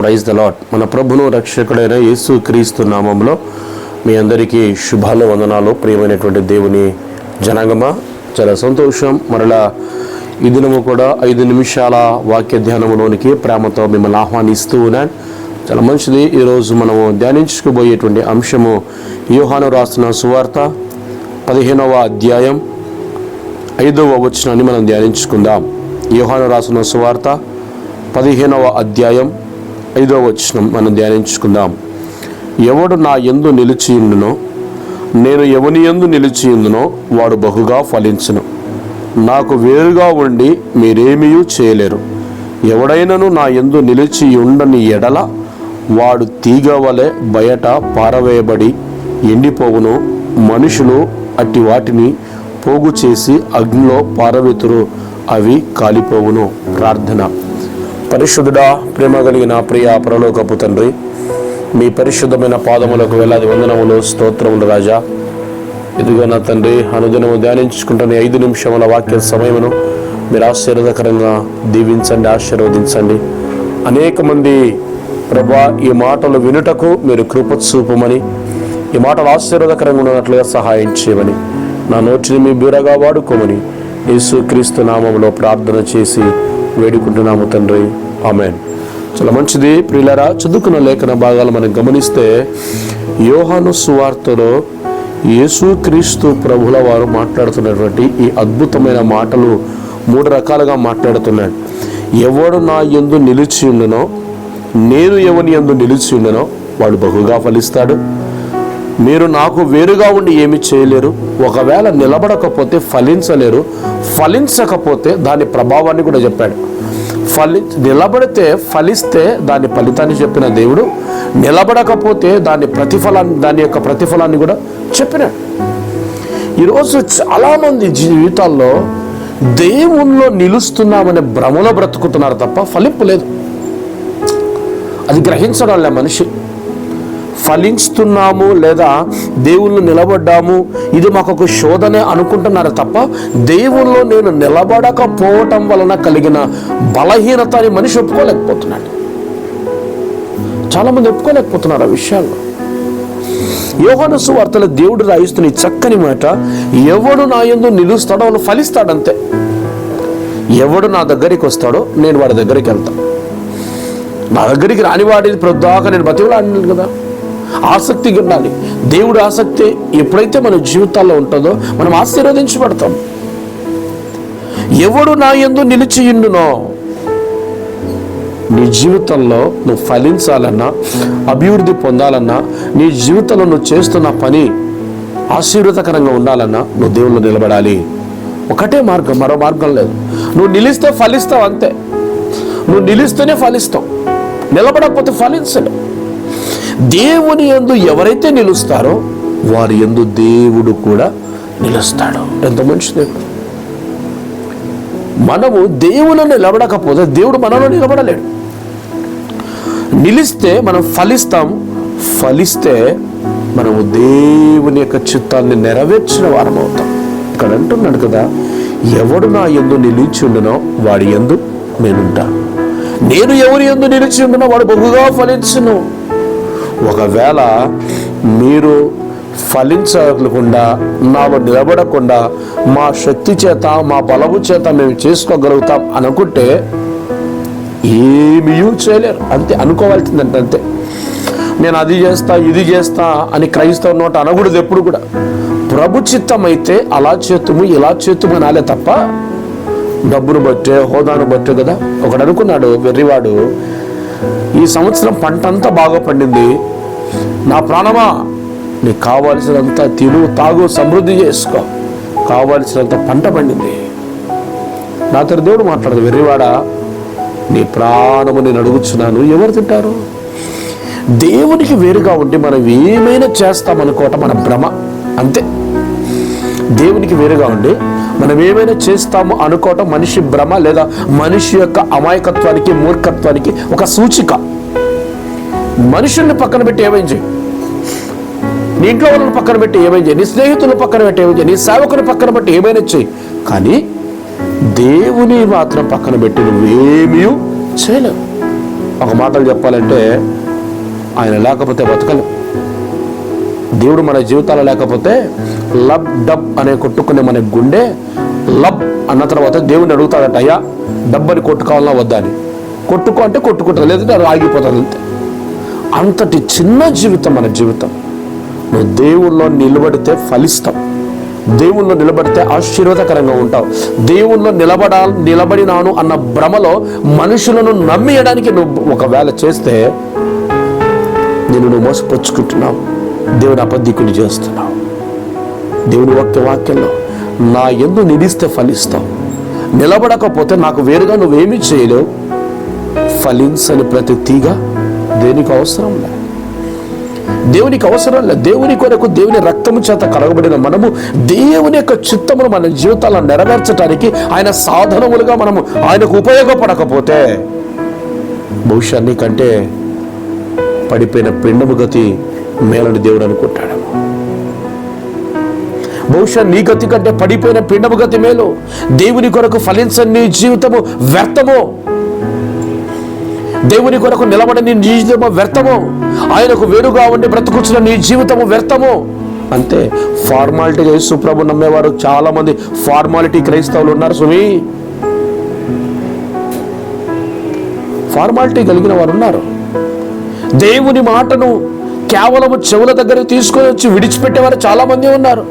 Praise the lot మన ప్రభును రక్షకుడైన యేసు క్రీస్తు నామంలో మీ అందరికీ శుభాలు వందనాలు. ప్రియమైనటువంటి దేవుని జనగమ చాలా సంతోషం. మరలా ఈ దినము కూడా ఐదు నిమిషాల వాక్య ధ్యానంలోనికి ప్రేమతో మిమ్మల్ని ఆహ్వానిస్తూ ఉన్నాను. చాలా మంచిది. ఈరోజు మనము ధ్యానించుకోబోయేటువంటి అంశము యోహాను రాసిన సువార్త పదిహేనవ అధ్యాయం ఐదవ వచనాన్ని మనం ధ్యానించుకుందాం. యోహాను రాసిన సువార్త పదిహేనవ అధ్యాయం ఐదో వచనం మనం ధ్యానించుకుందాం. ఎవడు నా ఎందు నిలిచియుండునో నేను ఎవని ఎందు నిలిచియుందునో వాడు బహుగా ఫలించును. నాకు వేరుగా ఉండి మీరేమీ చేయలేరు. ఎవడైనను నా యందు నిలిచి ఉండని ఎడల వాడు తీగ వలె బయట పారవేయబడి ఎండిపోవును. మనుషులు అట్టి వాటిని పోగు చేసి అగ్నిలో పారవేతురు అవి కాలిపోవును. ప్రార్థన. పరిశుద్ధుడా ప్రేమ కలిగిన ప్రియ పరలోకపు తండ్రి మీ పరిశుద్ధమైన పాదములకు వేలాది వందనములు స్తోత్రములు రాజా. ఇదిగో నా తండ్రి అనుదినము ధ్యానించుకుంటున్న ఐదు నిమిషముల వాక్య సమయమును మీరు ఆశీర్వదకరంగా దీవించండి ఆశీర్వదించండి. అనేక మంది ప్రభా ఈ మాటలు వినుటకు మీరు కృపత్సూపమని ఈ మాటలు ఆశీర్వదకరంగా ఉన్నట్లుగా సహాయం చేయమని నా నోటిని మీ బీరగా వాడుకోమని యేసు క్రీస్తు నామంలో ప్రార్థన చేసి వేడుకుంటున్నాము తండ్రి. ఆమెన్. చాలా మంచిది. ప్రియులరా చదువుకున్న లేఖన భాగాలు మనం గమనిస్తే యోహాను సువార్తలో యేసుక్రీస్తు ప్రభుల వారు మాట్లాడుతున్నటువంటి ఈ అద్భుతమైన మాటలు మూడు రకాలుగా మాట్లాడుతున్నాడు ఎవడు నా ఎందు నిలిచి ఉండనో నేను ఎవని ఎందు నిలిచి ఉండనో వాడు బహుగా ఫలిస్తాడు. మీరు నాకు వేరుగా ఉండి ఏమి చేయలేరు. ఒకవేళ నిలబడకపోతే ఫలించలేరు. ఫలించకపోతే దాని ప్రభావాన్ని కూడా చెప్పాడు. ఫలి నిలబడితే ఫలిస్తే దాని ఫలితాన్ని చెప్పిన దేవుడు నిలబడకపోతే దాని ప్రతిఫలాన్ని దాని యొక్క ప్రతిఫలాన్ని కూడా చెప్పినాడు. ఈరోజు చాలామంది జీవితాల్లో దేవుల్లో నిలుస్తున్నామనే భ్రమలో బ్రతుకుతున్నారు తప్ప ఫలింపు లేదు. అది గ్రహించడం మనిషి. ఫలించుతున్నాము లేదా దేవుళ్ళు నిలబడ్డాము ఇది మాకు ఒక శోధనే అనుకుంటున్నారు తప్ప దేవుల్లో నేను నిలబడకపోవటం వలన కలిగిన బలహీనత అని మనిషి ఒప్పుకోలేకపోతున్నాడు. చాలామంది ఒప్పుకోలేకపోతున్నారు ఆ విషయాల్లో. యోహాను సువార్తల దేవుడు రాయిస్తున్న ఈ చక్కని మాట ఎవడు నా ఎందు నిలుస్తాడో వాళ్ళు ఫలిస్తాడంతే. ఎవడు నా దగ్గరికి వస్తాడో నేను వాడి దగ్గరికి వెళ్తాను నా దగ్గరికి రాని వాడిని ప్రొద్దాక నేను బతివలాడినాను కదా. ఆసక్తి ఉండాలి. దేవుడు ఆసక్తి ఎప్పుడైతే మన జీవితాల్లో ఉంటుందో మనం ఆశీర్వదించబడతాం. ఎవడు నా ఎందు నిలిచియుండునో నీ జీవితంలో నువ్వు ఫలించాలన్నా అభివృద్ధి పొందాలన్నా నీ జీవితంలో నువ్వు చేస్తున్న పని ఆశీర్వదకరంగా ఉండాలన్నా నువ్వు దేవుళ్ళు నిలబడాలి. ఒకటే మార్గం మరో మార్గం లేదు. నువ్వు నిలిస్తే ఫలిస్తావు అంతే. నువ్వు నిలిస్తేనే ఫలిస్తావు. నిలబడకపోతే ఫలించలేవు దేవుని యందు ఎవరైతే నిలుస్తారో వారి యందు దేవుడు కూడా నిలుస్తాడు. ఎంత మంచి దేవుడు మనము దేవుని నిలబడకపోతే దేవుడు మనలో నిలబడలేడు. నిలిస్తే మనం ఫలిస్తాం. ఫలిస్తే మనము దేవుని యొక్క చిత్తాన్ని నెరవేర్చిన వారం అవుతాం. ఇక్కడ అంటున్నాడు కదా ఎవడు నా ఎందు నిలిచి ఉండనో వాడి ఎందు నేనుంటా. నేను ఎవరి ఎందు నిలిచి ఉండనో వాడు బహుగా ఫలించును. ఒకవేళ మీరు ఫలించకుండా నాలో నిలబడకుండా మా శక్తి చేత మా బలము చేత మేము చేసుకోగలుగుతాం అనుకుంటే ఏమీ చేయలేరు. అంతే అనుకోవాల్సిందంటే అంతే. నేను అది చేస్తా ఇది చేస్తా అని క్రైస్తవ నోట అనకూడదు ఎప్పుడు కూడా. ప్రభు చిత్తం అయితే అలా చేతుము ఇలా చేతుము అనాలే తప్ప డబ్బును బట్టే హోదాను బట్టే కదా. ఒకడు అనుకున్నాడు వెర్రివాడు ఈ సంవత్సరం పంట అంతా బాగా పండింది. నా ప్రాణమా నీకు కావాల్సినంత తిను తాగు సమృద్ధి చేసుకో. కావాల్సినంత పంట పండింది. నాతో దేవుడు మాట్లాడదు వెర్రివాడా నీ ప్రాణము నేను అడుగుచున్నాను. ఎవరు తింటారు? దేవునికి వేరుగా ఉండి మనం ఏమైనా చేస్తామనుకోవటం మన భ్రమ. అంతే. దేవునికి వేరుగా ఉండి మనం ఏమైనా చేస్తాము అనుకోవటం మనిషి భ్రమ లేదా మనిషి యొక్క అమాయకత్వానికి మూర్ఖత్వానికి ఒక సూచిక. మనుషుల్ని పక్కన పెట్టి ఏమేం చేయి నీ ఇంట్లో వాళ్ళని పక్కన పెట్టి ఏమైనా చేయి నీ స్నేహితులను పక్కన పెట్టి ఏమైనా చేయి నీ సేవకుని పక్కన పెట్టి ఏమైనా చేయి కానీ దేవుని మాత్రం పక్కన పెట్టి నువ్వేమీ చేయలేవు. ఒక మాటలు చెప్పాలంటే ఆయన లేకపోతే బతకలేవు. దేవుడు మన జీవితాలు లేకపోతే లబ్ డబ్ అనే కొట్టుకునే మన గుండె లబ్ అన్న తర్వాత దేవుడిని అడుగుతాడట అయ్యా డబ్బని కొట్టుకోవాలన్నా వద్దా అని. కొట్టుకో అంటే కొట్టుకుంటుంది లేదంటే అది ఆగిపోతుంది అంతే. అంతటి చిన్న జీవితం మన జీవితం. నువ్వు దేవుల్లో నిలబడితే ఫలిస్తాం. దేవుల్లో నిలబడితే ఆశీర్వాదకరంగా ఉంటావు. దేవుల్లో నిలబడా నిలబడినాను అన్న భ్రమలో మనుషులను నమ్మేయడానికి నువ్వు ఒకవేళ చేస్తే నేను నువ్వు మోసపుచ్చుకుంటున్నావు దేవుని అబద్ధికుని చేస్తున్నావు. దేవుని ఒక్క వాక్యంలో నా ఎందు నిలిస్తే ఫలిస్తావు. నిలబడకపోతే నాకు వేరుగా నువ్వేమి చేయలేవు. ఫలించని ప్రతి తీగ దేనికి అవసరం లే. దేవునికి అవసరం లేదు దేవుని కొరకు దేవుని రక్తము చేత కలగబడిన మనము దేవుని యొక్క చిత్తమును మన జీవితాలను నెరవేర్చడానికి ఆయన సాధనములుగా మనము ఆయనకు ఉపయోగపడకపోతే భవిష్యాన్ని కంటే పడిపోయిన పిండము గతి మేలని దేవుడు అనుకుంటాడు. బహుశా నీ గతి కంటే పడిపోయిన పిండము గతి మేలు. దేవుని కొరకు ఫలించని నీ జీవితము వ్యర్థము. దేవుని కొరకు నిలబడని నీ జీవితము వ్యర్థము. ఆయనకు వేరుగా ఉండి బ్రతుకుచిన నీ జీవితము వ్యర్థము. అంతే ఫార్మాలిటీగా యేసుప్రభు నమ్మేవారు చాలా మంది ఫార్మాలిటీ క్రైస్తవులు ఉన్నారు సుమి ఫార్మాలిటీ కలిగిన వారు ఉన్నారు. దేవుని మాటను కేవలము చెవుల దగ్గర తీసుకొని వచ్చి విడిచిపెట్టేవారు చాలా మంది ఉన్నారు.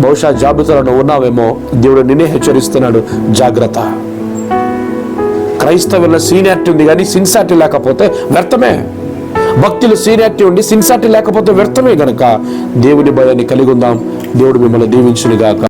బహుశా జాబితాలో ఉన్నావేమో దేవుడు నిన్నే హెచ్చరిస్తున్నాడు. జాగ్రత్త. క్రైస్తవుల సీనియారిటీ ఉంది కానీ సిన్సారిటీ లేకపోతే వ్యర్థమే. భక్తులు సీనియారిటీ ఉండి సిన్సారిటీ లేకపోతే వ్యర్థమే గనక దేవుని భయాన్ని కలిగి ఉందాం. దేవుడు మిమ్మల్ని దీవించునిగాక.